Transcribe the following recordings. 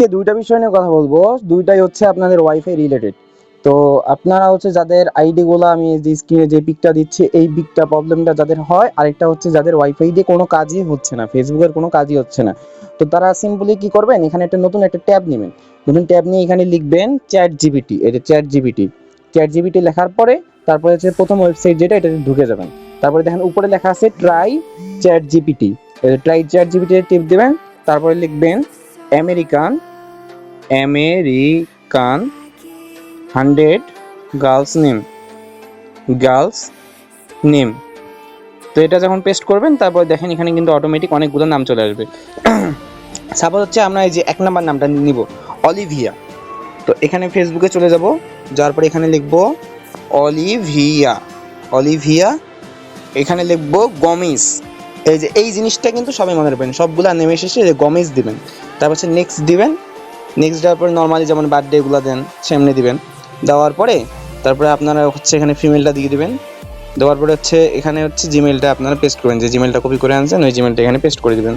আজকে দুইটা বিষয় নিয়ে কথা বলব। দুইটাই হচ্ছে আপনাদের ওয়াইফাই রিলেটেড তো আপনারা হচ্ছে যাদের আইডি গুলো আমি যে স্ক্রিনে যে পিকটা দিচ্ছি, এই পিকটা প্রবলেমটা যাদের হয়, আরেকটা হচ্ছে যাদের ওয়াইফাই দিয়ে কোনো কাজই হচ্ছে না ফেসবুকের কোনো কাজই হচ্ছে না। তো তারা সিম্পলি কি করবেন? এখানে একটা নতুন একটা ট্যাব নেবেন। নতুন ট্যাব নিয়ে এখানে লিখবেন চ্যাট জিবিটি এটা চ্যাট জিবিটি চ্যাট জিবিটি লেখার পরে তারপরে হচ্ছে প্রথম ওয়েবসাইট যেটা, এটাতে ঢুকে যাবেন। তারপরে দেখেন উপরে লেখা আছে try chat GPT try chat GPT টিপ দিবেন, তারপরে লিখবেন American American hundred girls name girls name. তো এটা যখন পেস্ট করবেন, তারপর দেখেন এখানে কিন্তু অটোমেটিক অনেকগুলো নাম চলে আসবে। সাপোজ হচ্ছে আমরা এই যে এক নাম্বার নামটা নিব, অলিভিয়া। তো এখানে ফেসবুকে চলে যাব, যাওয়ার পরে এখানে লিখব অলিভিয়া। অলিভিয়া, এখানে লিখব গমিস। এই যে এই জিনিসটা কিন্তু সবাই মনে রাখবেন, সবগুলা নেমে যে গমিস দিবেন। তারপর হচ্ছে নেক্সট দিবেন নেক্সট দেওয়ার পরে নর্মালি যেমন বার্থডেগুলো দেন, সেমনি দিবেন। দেওয়ার পরে তারপরে আপনারা হচ্ছে এখানে ফিমেলটা দিয়ে দিবেন। দেওয়ার পরে হচ্ছে এখানে হচ্ছে জিমেলটা আপনারা পেস্ট করবেন। যে জিমেলটা কপি করে আনছেন, ওই জিমেলটা এখানে পেস্ট করে দেবেন।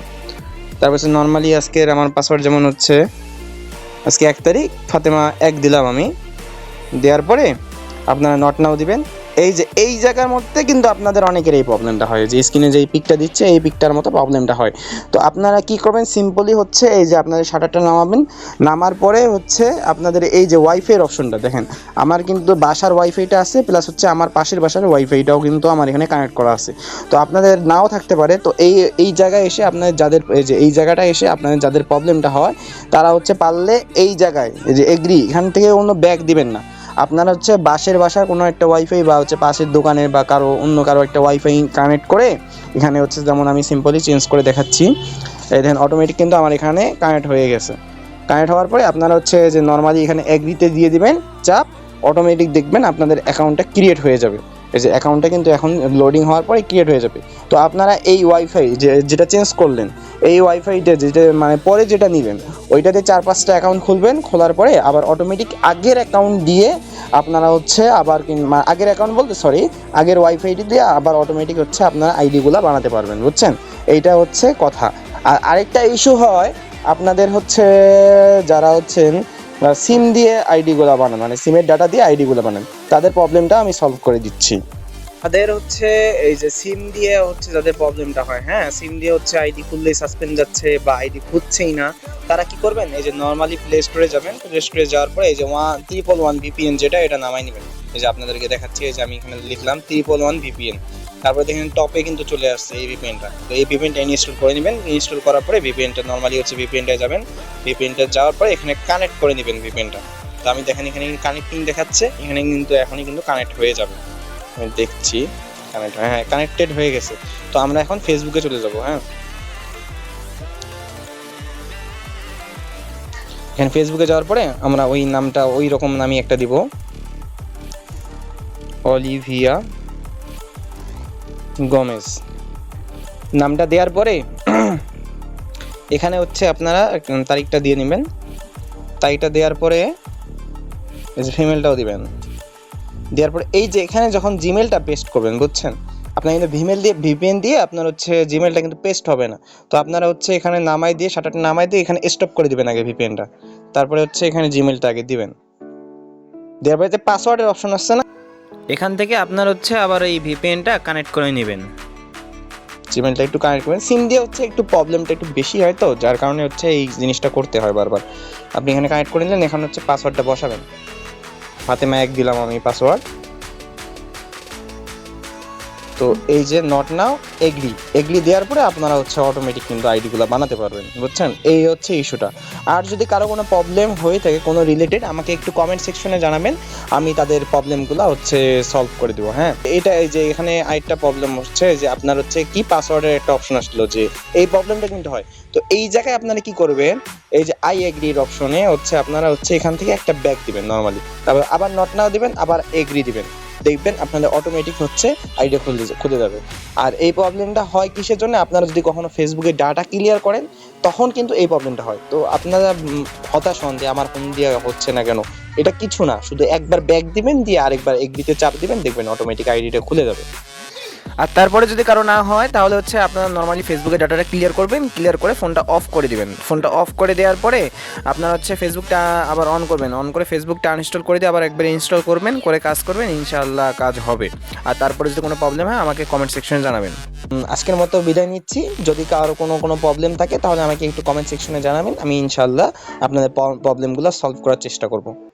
তারপর হচ্ছে নর্মালি আজকের আমার পাসওয়ার্ড যেমন হচ্ছে, আজকে এক তারিখ, ফাতেমা এক দিলাম আমি। দেওয়ার পরে আপনারা নট নাও দিবেন। এই যে, এই জায়গার মধ্যে কিন্তু আপনাদের অনেকের এই প্রবলেমটা হয়। যে স্ক্রিনে যে পিকটা দিচ্ছে, এই পিকটার মতো প্রবলেমটা হয়। তো আপনারা কি করবেন? সিম্পলি হচ্ছে এই যে, আপনাদের শাটারটা নামাবেন। নামার পরে হচ্ছে আপনাদের এই যে ওয়াইফাইয়ের অপশনটা দেখেন। আমার কিন্তু বাসার ওয়াইফাইটা আছে প্লাস হচ্ছে আমার পাশের বাসার ওয়াইফাইটাও কিন্তু আমার এখানে কানেক্ট করা আছে। তো আপনাদের নাও থাকতে পারে। তো এই এই জায়গায় এসে আপনাদের যাদের, এই যে, এই জায়গাটা এসে আপনাদের যাদের প্রবলেমটা হয়, তারা হচ্ছে পারলে এই জায়গায়, এই যে এগ্রি এখান থেকে কোনো ব্যাগ দিবেন না। আপনারা হচ্ছে বাসের বাসার কোনো একটা ওয়াইফাই বা হচ্ছে পাশের দোকানের বা কারও অন্য কারও একটা ওয়াইফাই কানেক্ট করে এখানে হচ্ছে যেমন আমি সিম্পলি চেঞ্জ করে দেখাচ্ছি। দেখেন অটোমেটিক কিন্তু আমার এখানে কানেক্ট হয়ে গেছে। কানেক্ট হওয়ার পরে আপনারা হচ্ছে যে নর্মালি এখানে অ্যাগ্রিতে দিয়ে দিবেন, চাপ অটোমেটিক দেখবেন আপনাদের অ্যাকাউন্টটা ক্রিয়েট হয়ে যাবে। এই যে অ্যাকাউন্টটা কিন্তু এখন লোডিং হওয়ার পরে ক্রিয়েট হয়ে যাবে। তো আপনারা এই ওয়াইফাই যে, যেটা চেঞ্জ করলেন, এই ওয়াইফাইটা যেটা মানে পরে যেটা নেবেন ওইটাতে চার পাঁচটা অ্যাকাউন্ট খুলবেন, খোলার পরে আবার অটোমেটিক আগের অ্যাকাউন্ট দিয়ে আপনারা হচ্ছে আবার আগের অ্যাকাউন্ট বলতে সরি আগের ওয়াইফাইটি দিয়ে আবার অটোমেটিক হচ্ছে আপনারা আইডিগুলো বানাতে পারবেন, বুঝছেন? এইটা হচ্ছে কথা। আর আরেকটা ইস্যু হয়, আপনাদের হচ্ছে যারা হচ্ছেন সিম দিয়ে আইডিগুলো বানান মানে সিমের ডাটা দিয়ে আইডিগুলো বানান। তাদের প্রবলেমটা আমি সলভ করে দিচ্ছি। তাদের হচ্ছে এই যে সিম দিয়ে হচ্ছে যাদের প্রবলেমটা হয় হ্যাঁ? সিম দিয়ে হচ্ছে আইডি খুললেই সাসপেন্ড যাচ্ছে বা আইডি খুঁজছেই না, তারা কি করবেন? এই যে নর্মালি প্লে স্টোরে যাবেন প্লে স্টোরে যাওয়ার পরে এই যে ওয়ান ট্রিপল ওয়ান ভিপিএন যেটা, এটা নামাই নেবেন। এই যে আপনাদেরকে দেখাচ্ছি, এই যে আমি এখানে লিখলাম ট্রিপল ওয়ান ভিপিএন তারপরে দেখেন টপে কিন্তু চলে আসছে এই ভিপিএনটা তো এই ভিপিএনটা ইনস্টল করে নেবেন ইনস্টল করার পরে ভিপিএনটা নর্মালি হচ্ছে ভিপিএনটা যাবেন। ভিপিএনটা যাওয়ার পরে এখানে কানেক্ট করে নেবেন ভিপিএনটা তো আমি দেখেন, এখানে কানেক্টিং দেখাচ্ছে, এখানে কিন্তু এখনই কিন্তু কানেক্ট হয়ে যাবে। আমি দেখছি কানেক্ট হ্যাঁ কানেক্টেড হয়ে গেছে। তো আমরা এখন ফেসবুকে চলে যাব হ্যাঁ। এখানে ফেসবুকে যাওয়ার পরে আমরা ওই নামটা, ওই রকম নামই একটা দিব। Olivia Gomez. নামটা দেওয়ার পরে এখানে হচ্ছে আপনারা তারিখটা দিয়ে নেবেন। তারিখটা দেওয়ার পরে এই যে ফিমেলটাও দিবেন। দেওয়ার পরে এই যে এখানে যখন জিমেলটা পেস্ট করবেন বুঝছেন? আপনার কিন্তু ভিমেল দিয়ে ভিপিএন দিয়ে আপনার হচ্ছে জিমেলটা কিন্তু পেস্ট হবে না। তো আপনারা হচ্ছে এখানে নামাই দিয়ে শাটারটা নামাই দিয়ে এখানে স্টপ করে দিবেন আগে ভিপিএনটা তারপরে হচ্ছে এখানে জিমেলটা আগে দিবেন। দেওয়ার পরে পাসওয়ার্ডের অপশন আসছে না এখান থেকে আপনার হচ্ছে আবার এই ভিপিএনটা কানেক্ট করে নেবেন। জিমেলটা একটু কানেক্ট করবেন। সিম দিয়ে হচ্ছে একটু প্রবলেমটা একটু বেশি হয় তো যার কারণে হচ্ছে এই জিনিসটা করতে হয় বারবার। আপনি এখানে কানেক্ট করে নিলেন এখানে হচ্ছে পাসওয়ার্ডটা বসাবেন। ফাতেমা এক দিলাম আমি পাসওয়ার্ড তো এই যে নট নাও এগ্রি। এগ্রি দেওয়ার পরে আপনারা হচ্ছে অটোমেটিক কিন্তু আইডিগুলো বানাতে পারবেন, বুঝছেন? এই হচ্ছে ইস্যুটা আর যদি কারও কোনো প্রবলেম হয়ে থাকে, কোনো রিলেটেড আমাকে একটু কমেন্ট সেকশনে জানাবেন। আমি তাদের প্রবলেমগুলো হচ্ছে সলভ করে দেবো হ্যাঁ? এটা এই যে এখানে আরেকটা প্রবলেম হচ্ছে যে আপনার হচ্ছে কি পাসওয়ার্ডের একটা অপশন আসলো যে এই প্রবলেমটা কিন্তু হয়। তো এই জায়গায় আপনারা কি করবেন? এই যে আই এগ্রির অপশনে হচ্ছে আপনারা হচ্ছে এখান থেকে একটা ব্যাগ দিবেন নর্মালি তারপর আবার নট নাও দিবেন, আবার এগ্রি দিবেন। দেখবেন আপনাদের অটোমেটিক হচ্ছে আইডিয়া খুলে খুলে যাবে। আর এই প্রবলেমটা হয় কিসের জন্য? আপনারা যদি কখনো ফেসবুকে ডাটা ক্লিয়ার করেন, তখন কিন্তু এই প্রবলেমটা হয়। তো আপনারা হতাশ হন যে আমার ফোন দিয়ে হচ্ছে না কেন? এটা কিছু না, শুধু একবার ব্যাক দিবেন, দিয়ে আরেকবার এক দিতে চাপ দিবেন, দেখবেন অটোমেটিক আইডিটা খুলে যাবে। আর তারপরে যদি কারও না হয়, তাহলে হচ্ছে আপনারা নর্মালি ফেসবুকে ডাটাটা ক্লিয়ার করবেন ক্লিয়ার করে ফোনটা অফ করে দেবেন। ফোনটা অফ করে দেওয়ার পরে আপনার হচ্ছে ফেসবুকটা আবার অন করবেন। অন করে ফেসবুকটা আনইনস্টল করে দিয়ে আবার একবার ইনস্টল করবেন, করে কাজ করবেন, ইনশাআল্লাহ কাজ হবে। আর তারপরে যদি কোনো প্রবলেম হয়, আমাকে কমেন্ট সেকশনে জানাবেন। আজকের মতো বিদায় নিচ্ছি। যদি কারও কোনো কোনো প্রবলেম থাকে, তাহলে আমাকে একটু কমেন্ট সেকশনে জানাবেন। আমি ইনশাল্লাহ আপনাদের প্রবলেমগুলো সলভ করার চেষ্টা করব।